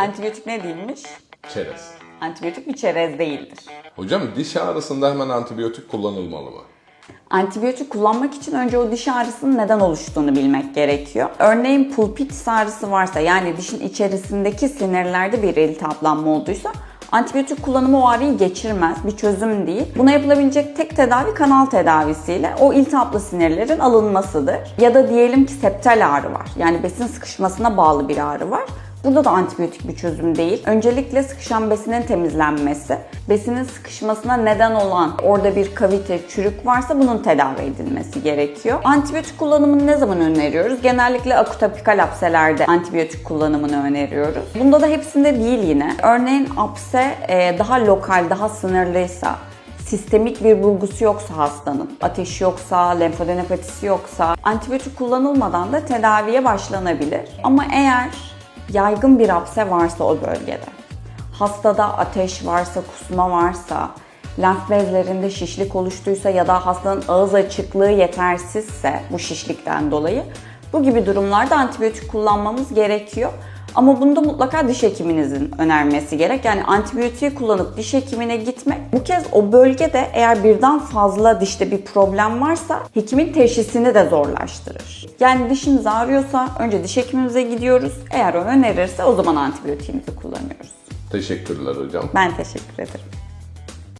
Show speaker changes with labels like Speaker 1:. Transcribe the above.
Speaker 1: Antibiyotik ne değilmiş?
Speaker 2: Çerez.
Speaker 1: Antibiyotik bir çerez değildir.
Speaker 2: Hocam diş ağrısında hemen antibiyotik kullanılmalı mı?
Speaker 1: Antibiyotik kullanmak için önce o diş ağrısının neden oluştuğunu bilmek gerekiyor. Örneğin pulpitis ağrısı varsa yani dişin içerisindeki sinirlerde bir iltihaplanma olduysa antibiyotik kullanımı o ağrıyı geçirmez. Bir çözüm değil. Buna yapılabilecek tek tedavi kanal tedavisiyle o iltihaplı sinirlerin alınmasıdır. Ya da diyelim ki septal ağrı var. Yani besin sıkışmasına bağlı bir ağrı var. Burada da antibiyotik bir çözüm değil. Öncelikle sıkışan besinin temizlenmesi, besinin sıkışmasına neden olan orada bir kavite, çürük varsa bunun tedavi edilmesi gerekiyor. Antibiyotik kullanımını ne zaman öneriyoruz? Genellikle akut apikal apselerde antibiyotik kullanımını öneriyoruz. Bunda da hepsinde değil yine. Örneğin apse e, daha lokal, daha sınırlıysa, sistemik bir bulgusu yoksa hastanın, ateşi yoksa, lenfadenopatisi yoksa antibiyotik kullanılmadan da tedaviye başlanabilir. Ama eğer yaygın bir hapse varsa o bölgede, hastada ateş varsa, kusma varsa, lenf bezlerinde şişlik oluştuysa ya da hastanın ağız açıklığı yetersizse bu şişlikten dolayı bu gibi durumlarda antibiyotik kullanmamız gerekiyor. Ama bunda mutlaka diş hekiminizin önermesi gerek. Yani antibiyotiği kullanıp diş hekimine gitmek bu kez o bölgede eğer birden fazla dişte bir problem varsa hekimin teşhisini de zorlaştırır. Yani dişimiz ağrıyorsa önce diş hekimimize gidiyoruz. Eğer o önerirse o zaman antibiyotiğimizi kullanıyoruz.
Speaker 2: Teşekkürler hocam.
Speaker 1: Ben teşekkür ederim.